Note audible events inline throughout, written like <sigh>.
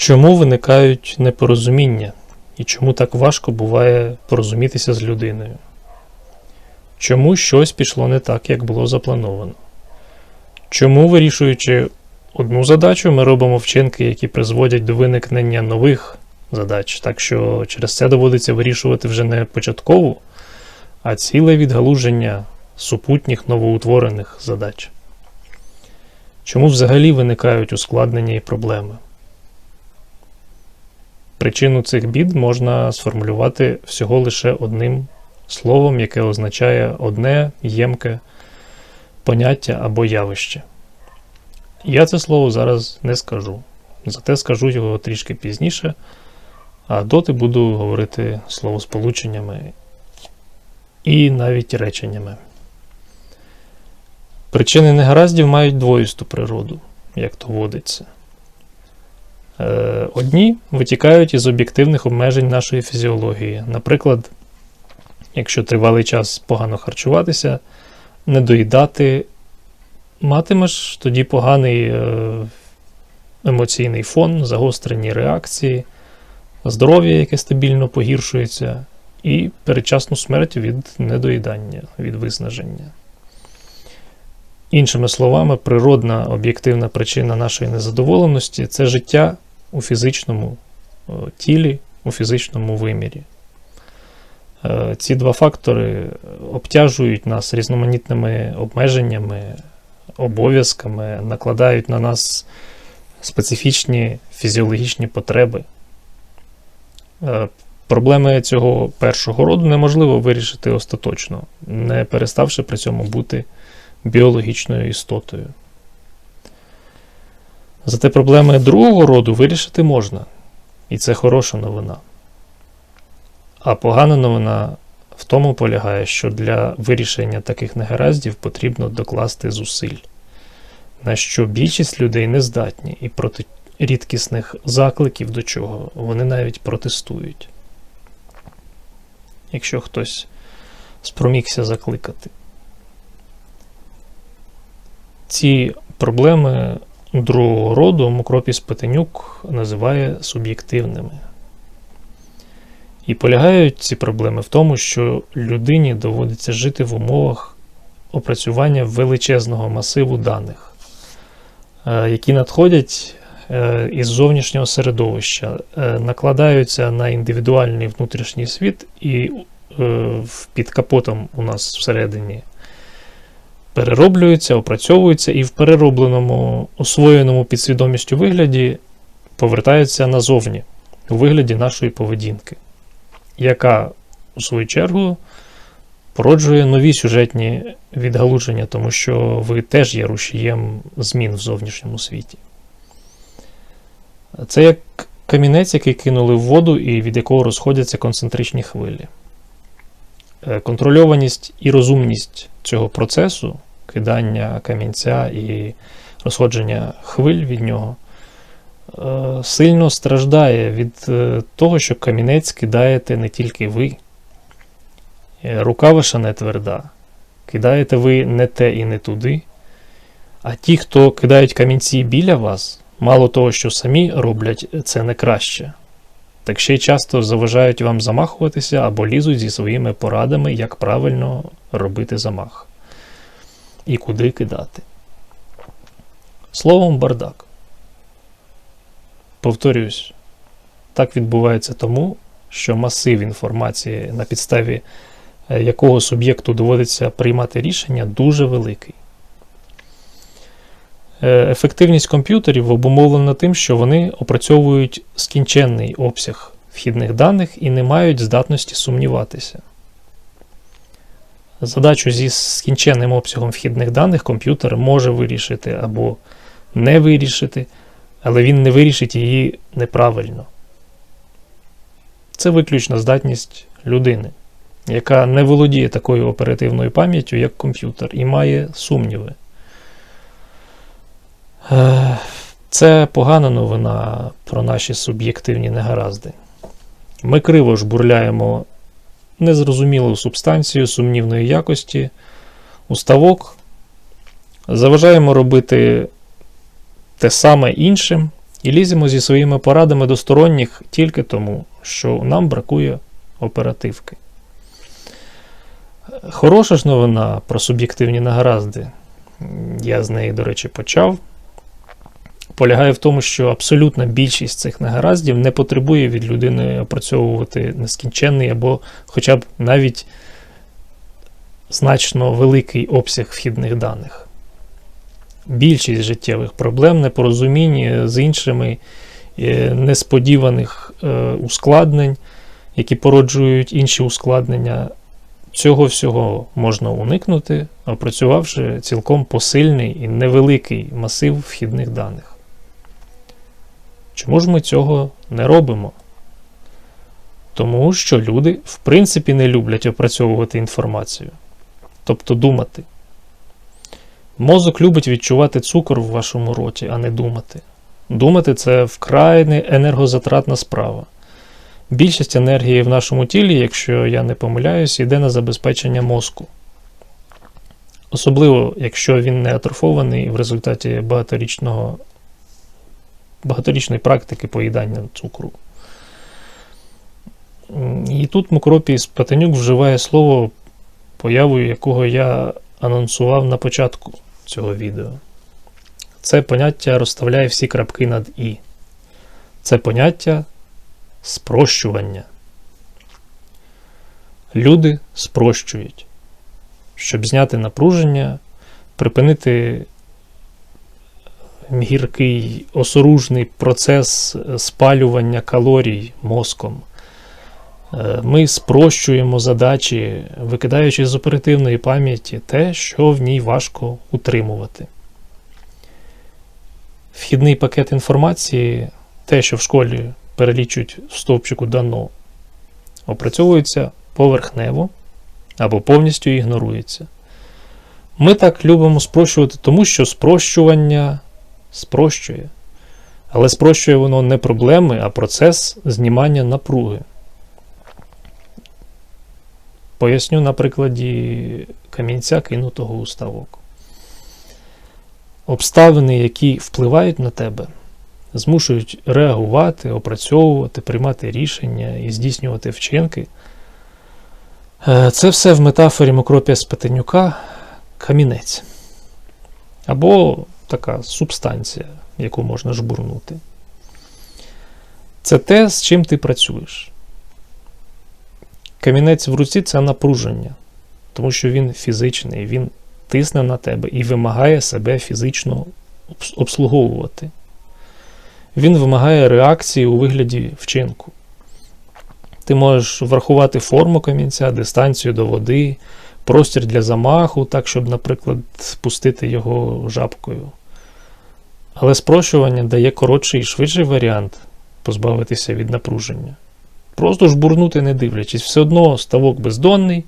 Чому виникають непорозуміння і чому так важко буває порозумітися з людиною? Чому щось пішло не так, як було заплановано? Чому, вирішуючи одну задачу, ми робимо вчинки, які призводять до виникнення нових задач, так що через це доводиться вирішувати вже не початкову, а ціле відгалуження супутніх новоутворених задач? Чому взагалі виникають ускладнення і проблеми? Причину цих бід можна сформулювати всього лише одним словом, яке означає одне ємке поняття або явище. Я це слово зараз не скажу, зате скажу його трішки пізніше, а доти буду говорити словосполученнями і навіть реченнями. Причини негараздів мають двоїсту природу, як то водиться. Е, Одні витікають із об'єктивних обмежень нашої фізіології. Наприклад, якщо тривалий час погано харчуватися, не доїдати, матимеш тоді поганий е, емоційний фон, загострені реакції, здоров'я, яке стабільно погіршується, і передчасну смерть від недоїдання, від виснаження. Іншими словами, природна об'єктивна причина нашої незадоволеності це життя у фізичному е, тілі, у фізичному вимірі. Е, Ці два фактори обтяжують нас різноманітними обмеженнями, обов'язками, накладають на нас специфічні фізіологічні потреби. Е, Проблеми цього першого роду неможливо вирішити остаточно, не переставши при цьому бути біологічною істотою. Зате проблеми другого роду вирішити можна, і це хороша новина. А погана новина в тому полягає, що для вирішення таких негараздів потрібно докласти зусиль, на що більшість людей не здатні, і проти рідкісних закликів до чого вони навіть протестують. Якщо хтось спромігся закликати. Ці проблеми другого роду Мокропіс Петенюк називає суб'єктивними. І полягають ці проблеми в тому, що людині доводиться жити в умовах опрацювання величезного масиву даних, е, які надходять е, із зовнішнього середовища, е, накладаються на індивідуальний внутрішній світ, і під капотом у нас всередині перероблюються, опрацьовуються і в переробленому, освоєному підсвідомістю вигляді повертаються назовні у вигляді нашої поведінки, яка, у свою чергу, породжує нові сюжетні відгалуження, тому що ви теж є рушієм змін в зовнішньому світі. Це як камінець, який кинули в воду і від якого розходяться концентричні хвилі. Е, контрольованість і розумність цього процесу, кидання камінця і розходження хвиль від нього, е, сильно страждає від е, того, що камінець кидаєте не тільки ви. Рука ваша не тверда. Кидаєте ви не те і не туди. А ті, хто кидають камінці біля вас, мало того, що самі роблять це не краще, так ще й часто заважають вам замахуватися або лізуть зі своїми порадами, як правильно робити замах і куди кидати. Словом, бардак. Повторюсь, так відбувається тому, що масив інформації, на підставі е, якого суб'єкту доводиться приймати рішення, дуже великий. Е, ефективність комп'ютерів обумовлена тим, що вони опрацьовують скінченний обсяг вхідних даних і не мають здатності сумніватися. Задачу зі скінченним обсягом вхідних даних комп'ютер може вирішити або не вирішити, але він не вирішить її неправильно. Це виключна здатність людини, яка не володіє такою оперативною пам'яттю, як комп'ютер, і має сумніви. Е, це погана новина про наші суб'єктивні негаразди. Ми криво жбурляємо незрозумілу субстанцію сумнівної якості, уставок, заважаємо робити те саме іншим, І ліземо зі своїми порадами до сторонніх тільки тому, що нам бракує оперативки. Хороша ж новина про суб'єктивні негаразди, я з неї, до речі, почав. Полягає в тому, що абсолютна більшість цих негараздів не потребує від людини опрацьовувати нескінченний або хоча б навіть значно великий обсяг вхідних даних. Більшість життєвих проблем, непорозуміння з іншими е, несподіваних е, ускладнень, які породжують інші ускладнення, цього всього можна уникнути, опрацювавши цілком посильний і невеликий масив вхідних даних. Чому ж ми цього не робимо? Тому що люди, в принципі, не люблять опрацьовувати інформацію, тобто думати. Мозок любить відчувати цукор в вашому роті, а не думати. Думати це вкрай не енергозатратна справа. Більшість енергії в нашому тілі, якщо я не помиляюсь, йде на забезпечення мозку. Особливо, якщо він не атрофований в результаті багаторічного, багаторічної практики поїдання цукру. І тут Мокропій Спатенюк вживає слово, появою якого я анонсував на початку цього відео. Це поняття розставляє всі крапки над І. Це поняття спрощування. Люди спрощують, щоб зняти напруження, припинити гіркий осоружний процес спалювання калорій мозком. Е, ми спрощуємо задачі, викидаючи з оперативної пам'яті те, що в ній важко утримувати. Вхідний пакет інформації, те, що в школі перелічують в стовпчику дано, опрацьовується поверхнево або повністю ігнорується. Ми так любимо спрощувати, тому що спрощування спрощує. Але спрощує воно не проблеми, а процес знімання напруги. Поясню на прикладі камінця кинутого у ставок. Обставини, які впливають на тебе, змушують реагувати, опрацьовувати, приймати рішення і здійснювати вчинки. Е, це все в метафорі Мокропія Спетенюка камінець. Або така субстанція, яку можна жбурнути. Це те, з чим ти працюєш. Камінець в руці це напруження, тому що він фізичний, він тисне на тебе і вимагає себе фізично обслуговувати. Він вимагає реакції у вигляді вчинку. Ти можеш врахувати форму камінця, дистанцію до води, простір для замаху, так, щоб, наприклад, пустити його жабкою. Але спрощування дає коротший і швидший варіант позбавитися від напруження. Просто жбурнути не дивлячись, все одно ставок бездонний,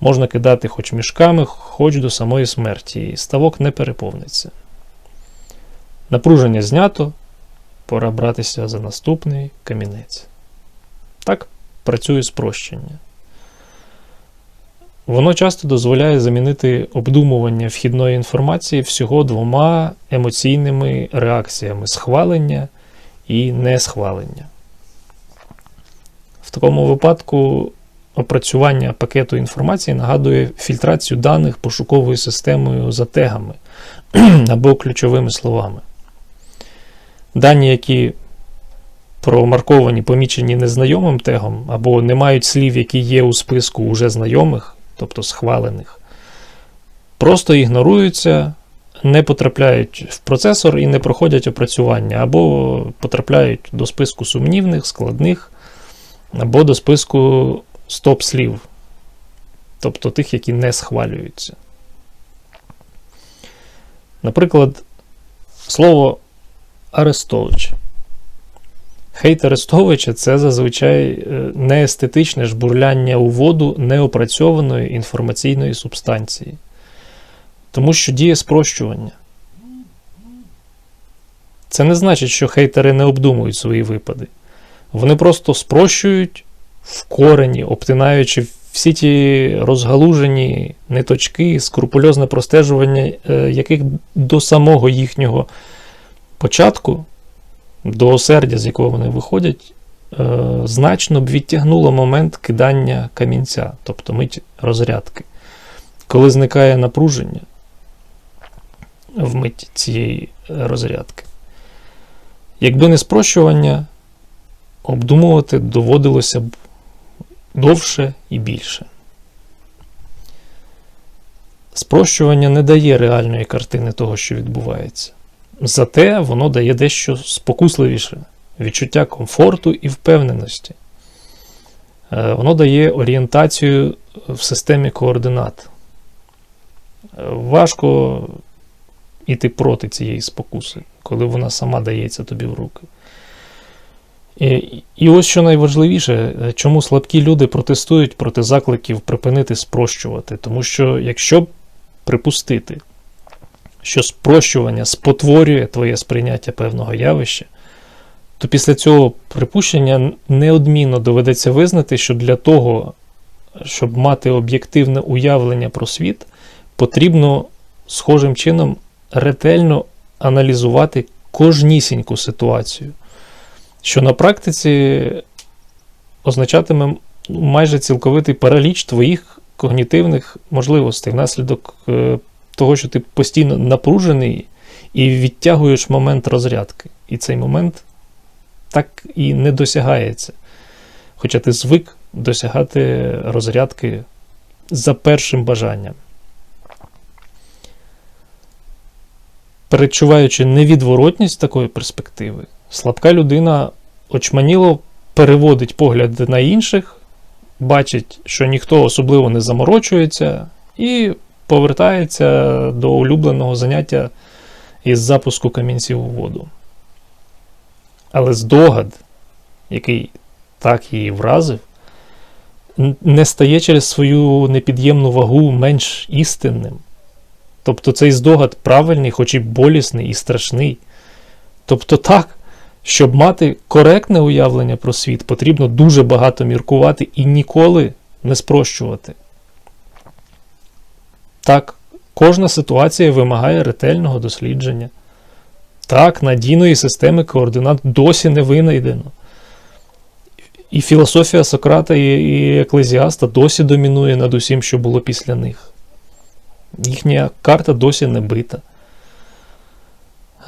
можна кидати хоч мішками, хоч до самої смерті, і ставок не переповниться. Напруження знято, пора братися за наступний камінець. Так працює спрощення. Воно часто дозволяє замінити обдумування вхідної інформації всього двома емоційними реакціями схвалення і несхвалення. В такому випадку опрацювання пакету інформації нагадує фільтрацію даних пошуковою системою за тегами <clears throat> або ключовими словами. Дані, які промарковані, помічені незнайомим тегом, або не мають слів, які є у списку уже знайомих, тобто схвалених, просто ігноруються, не потрапляють в процесор і не проходять опрацювання, або потрапляють до списку сумнівних, складних, або до списку стоп-слів, тобто тих, які не схвалюються. Наприклад, слово Арестович. Хейт Арестовича це зазвичай е, неестетичне жбурляння у воду неопрацьованої інформаційної субстанції. Тому що діє спрощування. Це не значить, що хейтери не обдумують свої випади. Вони просто спрощують в корені, обтинаючи всі ті розгалужені ниточки, скрупульозне простежування, е, яких до самого їхнього початку до осердя, з якого вони виходять, е, значно б відтягнуло момент кидання камінця, тобто мить розрядки. Коли зникає напруження в мить цієї розрядки. Якби не спрощування, обдумувати доводилося б довше і більше. Спрощування не дає реальної картини того, що відбувається. Зате воно дає дещо спокусливіше відчуття комфорту і впевненості. Е, Воно дає орієнтацію в системі координат. Е, Важко іти проти цієї спокуси, коли вона сама дається тобі в руки. І, і ось що найважливіше, е, чому слабкі люди протестують проти закликів припинити спрощувати. Тому що якщо припустити, що спрощування спотворює твоє сприйняття певного явища, то після цього припущення неодмінно доведеться визнати, що для того, щоб мати об'єктивне уявлення про світ, потрібно схожим чином ретельно аналізувати кожнісіньку ситуацію, що на практиці означатиме майже цілковитий параліч твоїх когнітивних можливостей внаслідок е, того, що ти постійно напружений і відтягуєш момент розрядки. І цей момент так і не досягається. Хоча ти звик досягати розрядки за першим бажанням. Перечуваючи невідворотність такої перспективи, слабка людина очманіло переводить погляд на інших, бачить, що ніхто особливо не заморочується, і повертається до улюбленого заняття із запуску камінців у воду. Але здогад, який так її вразив, не стає через свою непід'ємну вагу менш істинним. Тобто цей здогад правильний, хоч і болісний і страшний. Тобто так, щоб мати коректне уявлення про світ, потрібно дуже багато міркувати і ніколи не спрощувати. Так, кожна ситуація вимагає ретельного дослідження. Так, надійної системи координат досі не винайдено. І філософія Сократа і Еклезіаста досі домінує над усім, що було після них. Їхня карта досі не бита.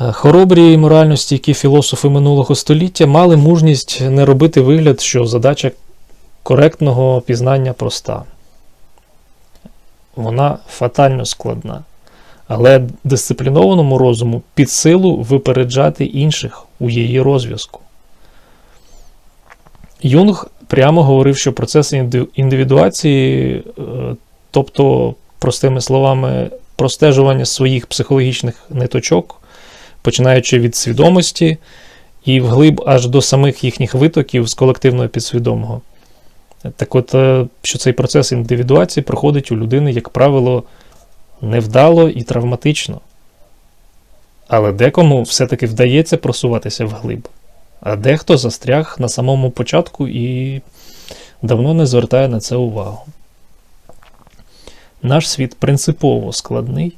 Е, хоробрі і морально стійкі філософи минулого століття мали мужність не робити вигляд, що задача коректного пізнання проста. Вона фатально складна. Але дисциплінованому розуму під силу випереджати інших у її розв'язку. Юнг прямо говорив, що процес індивідуації, е, тобто, простими словами, простежування своїх психологічних ниточок, починаючи від свідомості і вглиб аж до самих їхніх витоків з колективного підсвідомого. Так от, е, що цей процес індивідуації проходить у людини, як правило, невдало і травматично. Але декому все-таки вдається просуватися вглиб, а дехто застряг на самому початку і давно не звертає на це увагу. Наш світ принципово складний,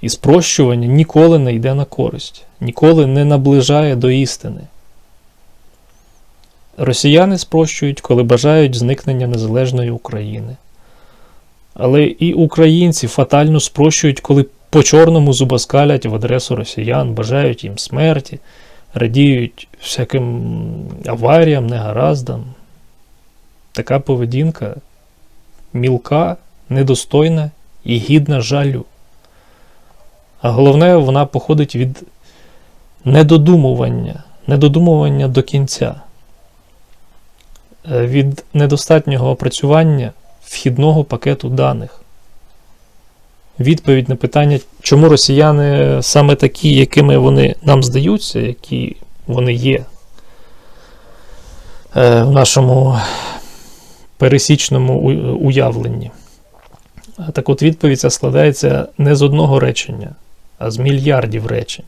і спрощування ніколи не йде на користь, ніколи не наближає до істини. Росіяни спрощують, коли бажають зникнення незалежної України. Але і українці фатально спрощують, коли по чорному зубоскалять в адресу росіян, бажають їм смерті, радіють всяким аваріям, негараздам. Така поведінка мілка, недостойна і гідна жалю. А головне, вона походить від недодумування, недодумування до кінця, від недостатнього опрацювання вхідного пакету даних. Відповідь на питання, чому росіяни саме такі, якими вони нам здаються, які вони є е, в нашому пересічному уявленні. Так от відповідь ця складається не з одного речення, а з мільярдів речень.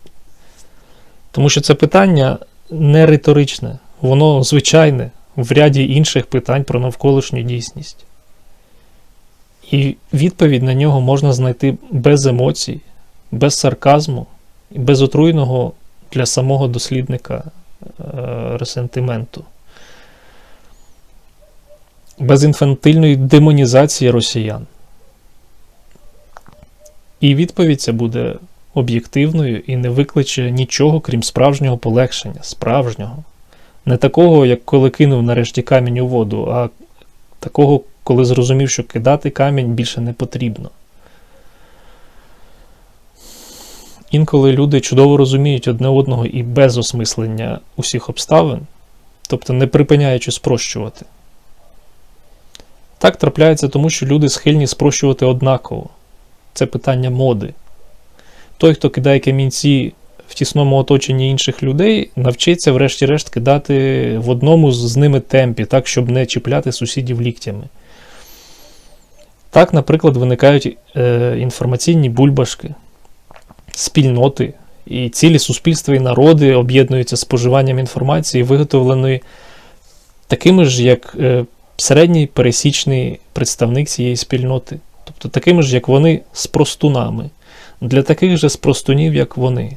Тому що це питання не риторичне, воно звичайне в ряді інших питань про навколишню дійсність. І відповідь на нього можна знайти без емоцій, без сарказму без отруйного для самого дослідника ресентименту, без інфантильної демонізації росіян. І відповідь ця буде об'єктивною і не викличе нічого, крім справжнього полегшення, справжнього. Не такого, як коли кинув нарешті камінь у воду, а такого, коли зрозумів, що кидати камінь більше не потрібно. Інколи люди чудово розуміють одне одного і без осмислення усіх обставин, тобто не припиняючи спрощувати. Так трапляється тому, що люди схильні спрощувати однаково. Це питання моди. Той, хто кидає камінці в тісному оточенні інших людей, навчиться, врешті-решт, кидати в одному з ними темпі, так, щоб не чіпляти сусідів ліктями. Так, наприклад, виникають е, інформаційні бульбашки, спільноти, і цілі суспільства і народи об'єднуються споживанням інформації, виготовленої такими ж, як е, середній пересічний представник цієї спільноти. Тобто такими ж, як вони, з простунами, для таких же спростунів, як вони.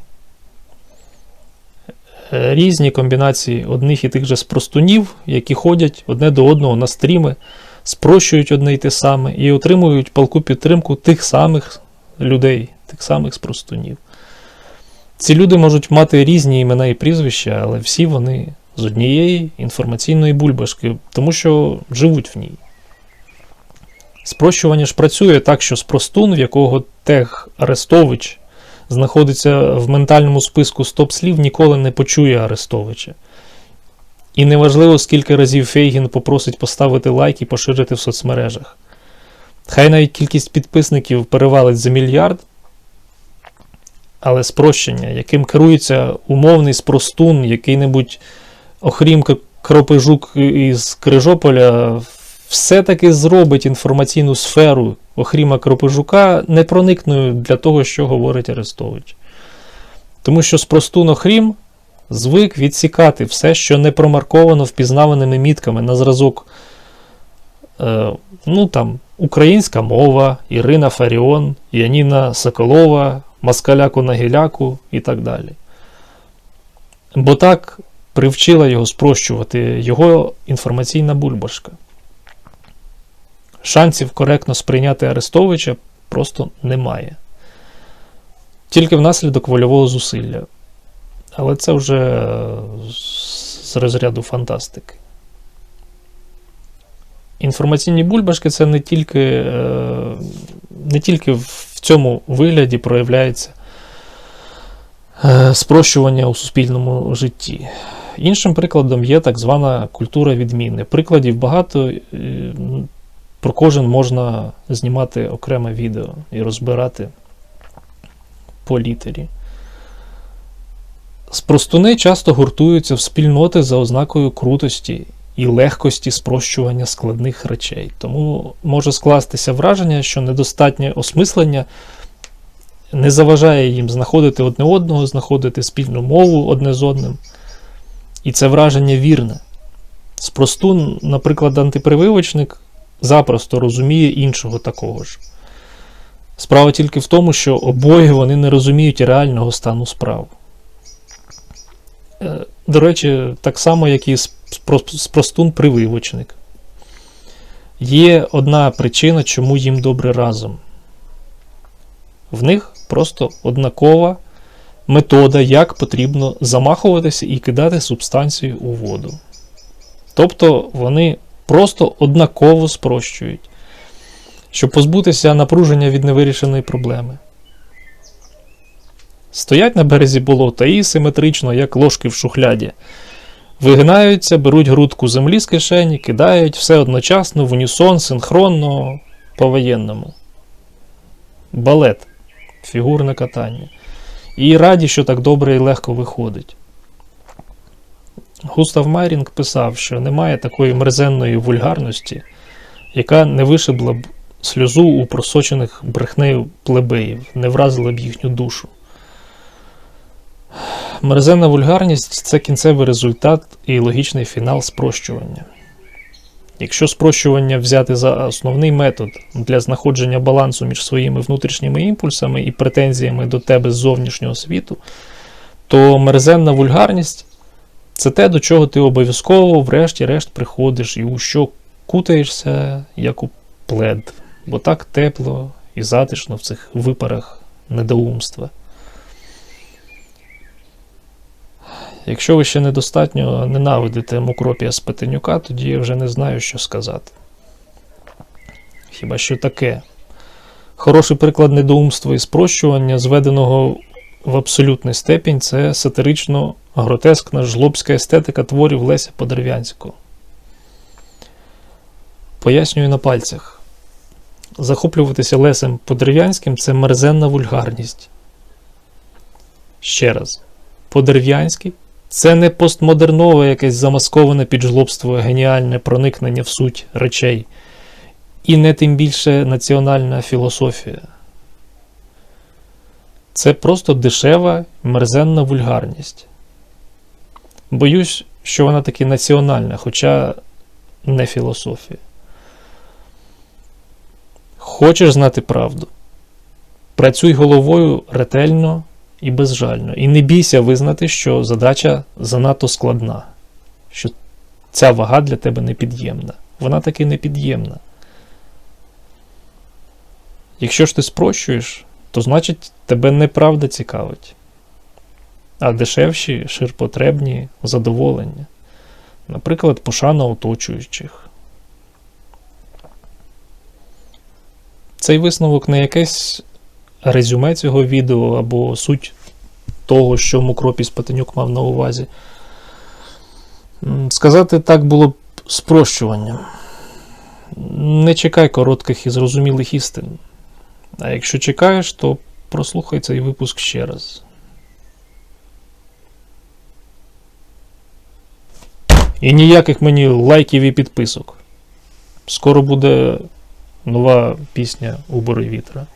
Е, різні комбінації одних і тих же спростунів, які ходять одне до одного на стріми, спрощують одне й те саме і отримують палку підтримку тих самих людей, тих самих спростунів. Ці люди можуть мати різні імена і прізвища, але всі вони з однієї інформаційної бульбашки, тому що живуть в ній. Спрощування ж працює так, що спростун, в якого тег Арестович знаходиться в ментальному списку стоп-слів, ніколи не почує Арестовича. І неважливо, скільки разів Фейгін попросить поставити лайк і поширити в соцмережах. Хай навіть кількість підписників перевалить за мільярд, але спрощення, яким керується умовний спростун, який-небудь Охрім Кропижук із Крижополя, все-таки зробить інформаційну сферу Охріма Кропижука непроникною для того, що говорить Арестович. Тому що спростун Охрім звик відсікати все, що не промарковано впізнаваними мітками на зразок. Е, ну там, Українська мова, Ірина Фаріон, Яніна Соколова, Москаляку Нагіляку і так далі. Бо так привчила його спрощувати його інформаційна бульбашка. Шансів коректно сприйняти Арестовича просто немає. Тільки внаслідок вольового зусилля. Але це вже з розряду фантастики. Інформаційні бульбашки це не тільки е, не тільки в цьому вигляді проявляється е, спрощування у суспільному житті. Іншим прикладом є так звана культура відміни. Прикладів багато, про кожен можна знімати окреме відео і розбирати по літері. Спростуни часто гуртуються в спільноти за ознакою крутості і легкості спрощування складних речей. Тому може скластися враження, що недостатнє осмислення не заважає їм знаходити одне одного, знаходити спільну мову одне з одним. І це враження вірне. Спростун, наприклад, антипрививочник запросто розуміє іншого такого ж. Справа тільки в тому, що обоє вони не розуміють реального стану справ. Е, до речі, так само, як і спростун прививочник. Є одна причина, чому їм добре разом. В них просто однакова метода, як потрібно замахуватися і кидати субстанцію у воду. Тобто вони просто однаково спрощують, щоб позбутися напруження від невирішеної проблеми. Стоять на березі болота і симетрично, як ложки в шухляді. Вигинаються, беруть грудку землі з кишені, кидають все одночасно, в унісон, синхронно, по воєнному. Балет, фігурне катання. І раді, що так добре і легко виходить. Густав Майрінг писав, що немає такої мерзенної вульгарності, яка не вишибла б сльозу у просочених брехнею плебеїв, не вразила б їхню душу. Мерзенна вульгарність це кінцевий результат і логічний фінал спрощування. Якщо спрощування взяти за основний метод для знаходження балансу між своїми внутрішніми імпульсами і претензіями до тебе з зовнішнього світу, то мерзенна вульгарність Це те, до чого ти обов'язково, врешті-решт, приходиш і у що кутаєшся, як у плед, бо так тепло і затишно в цих випарах недоумства. Якщо ви ще недостатньо ненавидите Мукропія Спетенюка, тоді я вже не знаю, що сказати. Хіба що таке? Хороший приклад недоумства і спрощування, зведеного в абсолютний степінь, це сатирично гротескна жлобська естетика творів Леся Подерев'янського. Пояснюю на пальцях. Захоплюватися Лесем Подерев'янським це мерзенна вульгарність. Ще раз. Подерев'янський це не постмодернове якесь замасковане під жлобство геніальне проникнення в суть речей, і не тим більше національна філософія. Це просто дешева, мерзенна вульгарність. Боюсь, що вона таки національна, хоча не філософія. Хочеш знати правду? Працюй головою ретельно і безжально. І не бійся визнати, що задача занадто складна, що ця вага для тебе непід'ємна. Вона таки непід'ємна. Якщо ж ти спрощуєш, то значить тебе неправда цікавить, а дешевші, ширпотребні задоволення, наприклад, пошана оточуючих. Цей висновок не якесь резюме цього відео або суть того, що Мукропіс Патенюк мав на увазі. Сказати так було б спрощуванням. Не чекай коротких і зрозумілих істин. А якщо чекаєш, то прослухай цей випуск ще раз. І ніяких мені лайків і підписок. Скоро буде нова пісня у Бори вітра.